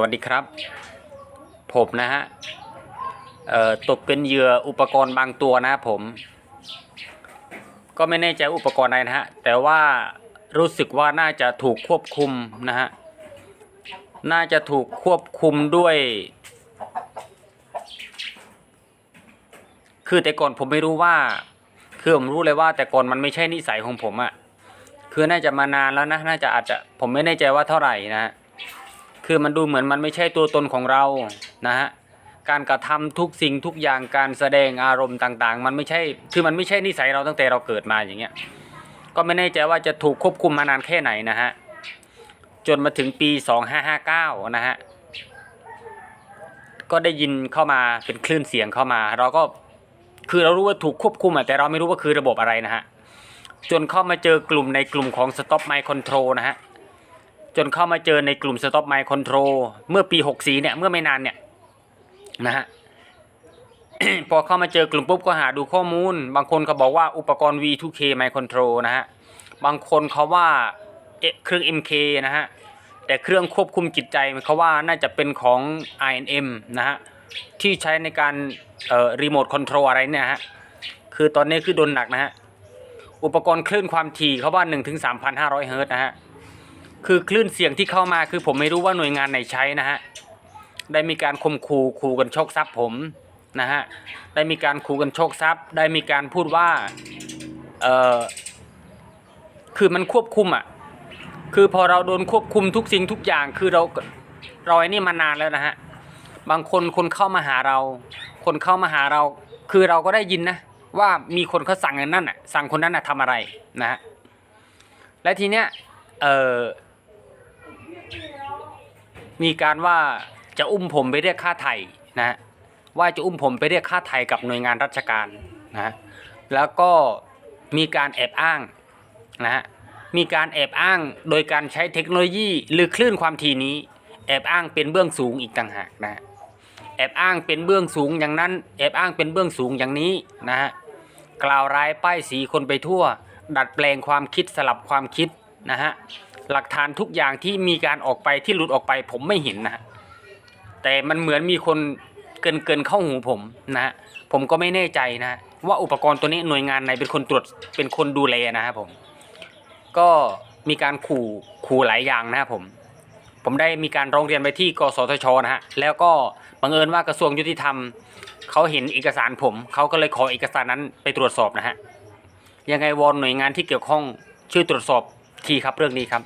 วัสดีครับ ผมนะฮะตกเป็นเหยื่ออุปกรณ์บางตัวนะครับผม ก็ไม่แน่ใจอุปกรณ์อะไรนะฮะ แต่ว่ารู้สึกว่าน่าจะถูกควบคุมนะฮะ น่าจะถูกควบคุมด้วย คือแต่ก่อนผมไม่รู้ว่า คือผมรู้เลยว่า แต่ก่อนมันไม่ใช่นิสัยของผมอะคือน่าจะมานานแล้วนะ น่าจะอาจจะผมไม่แน่ใจว่าเท่าไหร่นะฮะ คือมันดูเหมือนมันไม่ใช่ตัวตนของเรานะฮะการกระทำทุกสิ่งทุกอย่างการแสดงอารมณ์ต่างๆ มันไม่ใช่คือมันไม่ใช่นิสัยเราตั้งแต่เราเกิดมาอย่างเงี้ยก็ไม่แน่ใจว่าจะถูกควบคุมมานานแค่ไหนนะฮะจนมาถึงปี 2559 นะฮะก็ได้ยินเข้ามาเป็นคลื่นเสียงเข้ามา เราก็คือเรารู้ว่าถูกควบคุมแต่เราไม่รู้ว่าคือระบบอะไรนะฮะจนเข้ามาเจอกลุ่มในกลุ่มของ Stop My Control นะฮะ จนเข้ามาเจอในกลุ่ม Stop My Control เมื่อปี 64 เนี่ย เมื่อไม่นานเนี่ยนะฮะพอเข้ามาเจอกลุ่มปุ๊บก็หาดูข้อมูล บางคนเขาบอกว่าอุปกรณ์ V2K My Control นะฮะ บางคนเขาว่าเอ๊ะเครื่อง MK นะฮะ แต่เครื่องควบคุมจิตใจเขาว่าน่าจะเป็นของ INM นะฮะ ที่ใช้ในการเอ่อรีโมทคอนโทรลอะไรเนี่ยฮะ คือตอนนี้คือโดนหนักนะฮะ อุปกรณ์คลื่นความถี่เขาว่า 1-3,500เฮิรตนะฮะ คือคลื่นเสียงที่เข้ามาคือผมไม่รู้ว่าหน่วยงานไหนใช้นะฮะได้มีการข่มขู่ขู่กันโชคทรัพย์ผมนะฮะได้มีการขู่กันโชคทรัพย์ ได้มีการพูดว่าเออคือมันควบคุมอะคือพอเราโดนควบคุมทุกสิ่งทุกอย่างคือเราเราไอ้นี่มานานแล้วนะฮะบางคนคนเข้ามาหาเรา คนเข้ามาหาเรา คือเราก็ได้ยินนะว่ามีคนเขาสั่งอันนั้นอะสั่งคนนั้นอะทำอะไรนะฮะและทีเนี้ยเออ มีการว่าจะอุ้มผมไปเรียกค่าไถ่นะฮะว่าจะอุ้มผมไปเรียกค่าไถ่กับหน่วยงานราชการนะฮะแล้วก็มีการแอบอ้างนะฮะมีการแอบอ้างโดยการใช้เทคโนโลยีหรือคลื่นความถี่นี้ แอบอ้างเป็นเบื้องสูงอีกต่างหากนะฮะแอบอ้างเป็นเบื้องสูงอย่างนั้น แอบอ้างเป็นเบื้องสูงอย่างนี้นะฮะกล่าวร้ายป้ายสีคนไปทั่ว ดัดแปลงความคิดสลับความคิดนะฮะ หลักฐานทุกอย่างที่มีการออกไปที่หลุดออกไป ผมไม่เห็นนะแต่มันเหมือนมีคนเกินเกินเข้าหูผมนะฮะผมก็ไม่แน่ใจนะฮะว่าอุปกรณ์ตัวนี้หน่วยงานไหนเป็นคนตรวจเป็นคนดูแลนะครับผม ก็มีการขู่ขู่หลายอย่างนะครับผม ผมได้มีการร้องเรียนไปที่กสทชนะฮะแล้วก็บังเอิญว่ากระทรวงยุติธรรมเขาเห็นเอกสารผมเขาก็เลยขอเอกสารนั้นไปตรวจสอบนะฮะยังไงวอนหน่วยงานที่เกี่ยวข้องช่วยตรวจสอบทีครับเรื่องนี้ครับ